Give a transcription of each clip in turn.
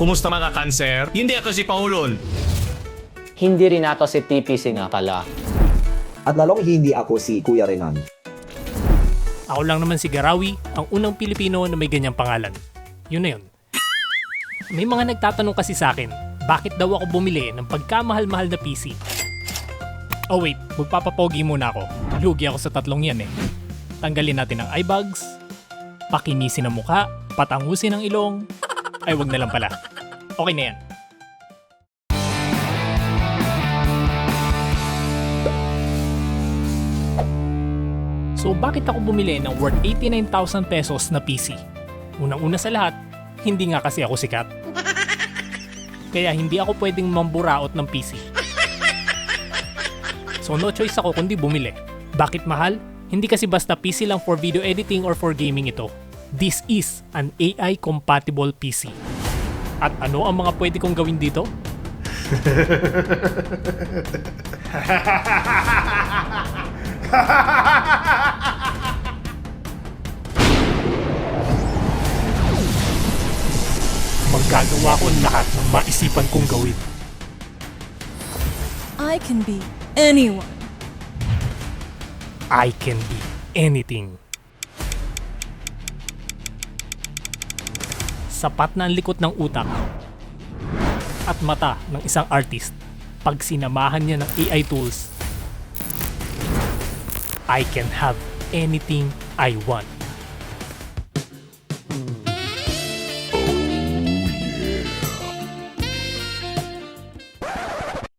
Kumusta mga kanser? Hindi ako si Paulon. Hindi rin ako si TPC nga pala. At lalong hindi ako si Kuya Renan. Ako lang naman si Garawi, ang unang Pilipino na may ganyang pangalan. Yun na yun. May mga nagtatanong kasi sa akin, bakit daw ako bumili ng pagkamahal-mahal na PC? Oh wait, magpapapogi muna ako. Lugi ako sa tatlong yan eh. Tanggalin natin ang eyebags, pakinisin ang muka, patangusin ang ilong. Ay wag na lang pala. Okay na yan. So bakit ako bumili ng worth 89,000 pesos na PC? Unang-una sa lahat, hindi nga kasi ako sikat. Kaya hindi ako pwedeng mamburaot ng PC. So no choice ako kundi bumili. Bakit mahal? Hindi kasi basta PC lang for video editing or for gaming ito. This is an AI compatible PC. At ano ang mga pwede kong gawin dito? Magagawa ko lahat ng maisipan kong gawin. I can be anyone. I can be anything. Sapat na ang likot ng utak at mata ng isang artist pag sinamahan niya ng AI tools. I can have anything I want.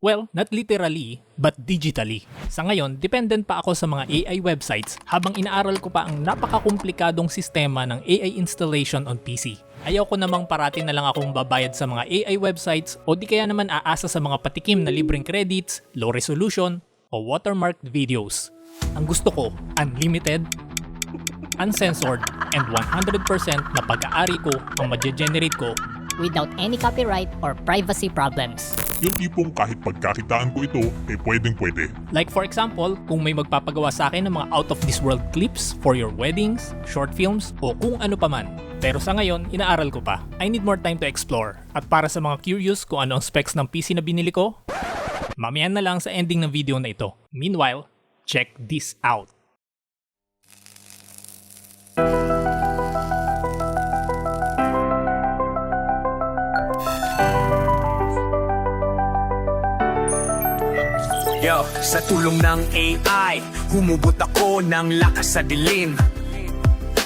Well, not literally, but digitally. Sa ngayon, dependent pa ako sa mga AI websites habang inaaral ko pa ang napakakomplikadong sistema ng AI installation on PC. Ayaw ko namang parati na lang akong babayad sa mga AI websites o di kaya naman aasa sa mga patikim na libreng credits, low resolution, o watermarked videos. Ang gusto ko, unlimited, uncensored, and 100% na pag-aari ko ang madje-generate ko without any copyright or privacy problems. Yung tipong kahit pagkakitaan ko ito, eh pwedeng pwede. Like for example, kung may magpapagawa sa akin ng mga out of this world clips for your weddings, short films, o kung ano pa man. Pero sa ngayon, inaaral ko pa. I need more time to explore. At para sa mga curious kung ano ang specs ng PC na binili ko, mamaya na lang sa ending ng video na ito. Meanwhile, check this out. Yo, sa tulong ng AI, humubot ako ng lakas sa dilim.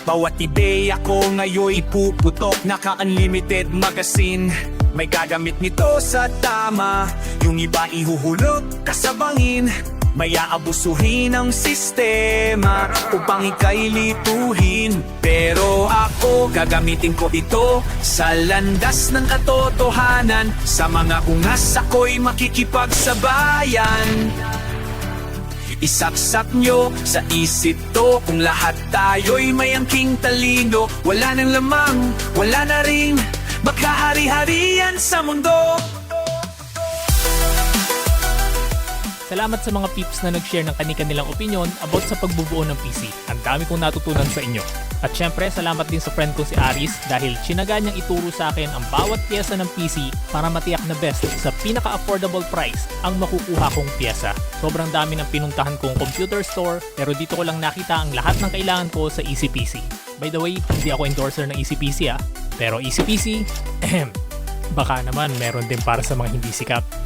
Bawat ideya ko ngayon ipuputok Naka-unlimited magazine. May gagamit nito sa tama Yung iba ihuhulog kasabangin May aabusuhin ang sistema Upang ika'y lituhin gagamitin ko ito Sa landas ng katotohanan Sa mga ungas ako'y makikipagsabayan. Isaksak nyo sa isip to Kung lahat tayo'y may angking talino Wala nang lamang, wala na rin Magkahari-harian sa mundo Salamat sa mga peeps na nag-share ng kani-kanilang opinion about sa pagbubuo ng PC. Ang dami kong natutunan sa inyo. At syempre, salamat din sa friend ko si Aris dahil tsinaga niyang ituro sa akin ang bawat pyesa ng PC para matiyak na best sa pinaka-affordable price ang makukuha kong pyesa. Sobrang dami ng pinuntahan kong computer store pero dito ko lang nakita ang lahat ng kailangan ko sa EasyPC. By the way, hindi ako endorser ng EasyPC ah. Pero EasyPC, ehem, baka naman meron din para sa mga hindi sikat.